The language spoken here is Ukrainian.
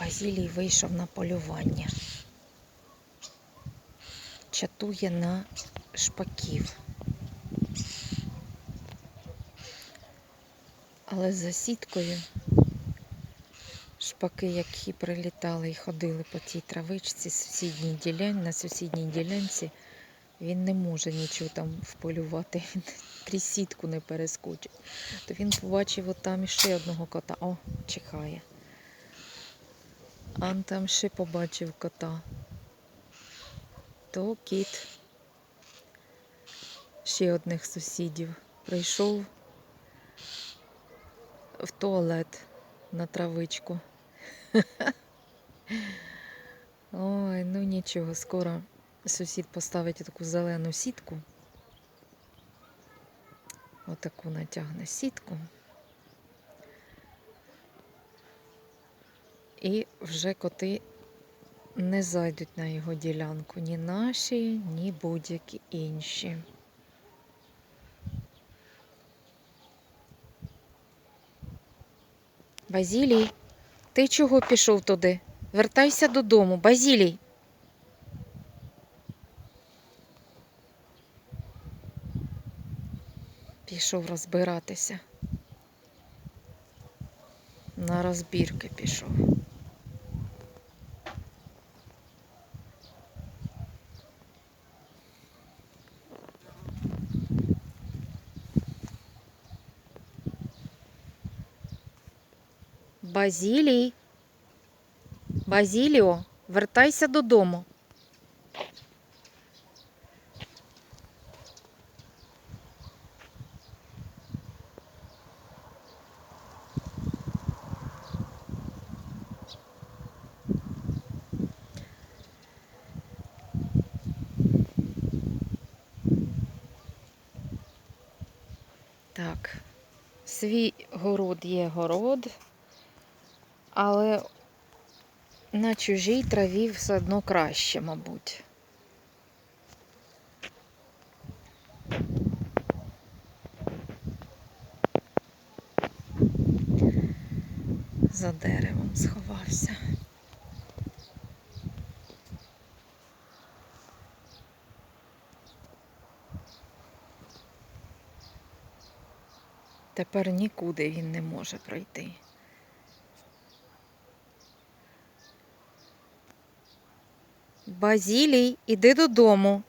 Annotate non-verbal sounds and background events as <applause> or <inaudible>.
Базілій вийшов на полювання. Чатує на шпаків. Але за сіткою шпаки, які прилітали і ходили по тій травичці сусідній ділянь, на сусідній ділянці, він не може нічого там вполювати, він <laughs> крізь сітку не перескочить. То він побачив от там іще одного кота. О, чихає. А там ще побачив кота. То кіт ще одних сусідів прийшов в туалет на травичку. <laughs> Ой, ну нічого, скоро сусід поставить таку зелену сітку. Отаку натягне сітку. І вже коти не зайдуть на його ділянку. Ні наші, ні будь-які інші. Базілій, ти чого пішов туди? Вертайся додому, Базілій. Пішов розбиратися. На розбірки пішов. Базілій. Базіліо, вертайся додому. Так, свій город є город, але на чужій траві все одно краще, мабуть. За деревом сховався. Тепер нікуди він не може пройти. Базілій, іди додому.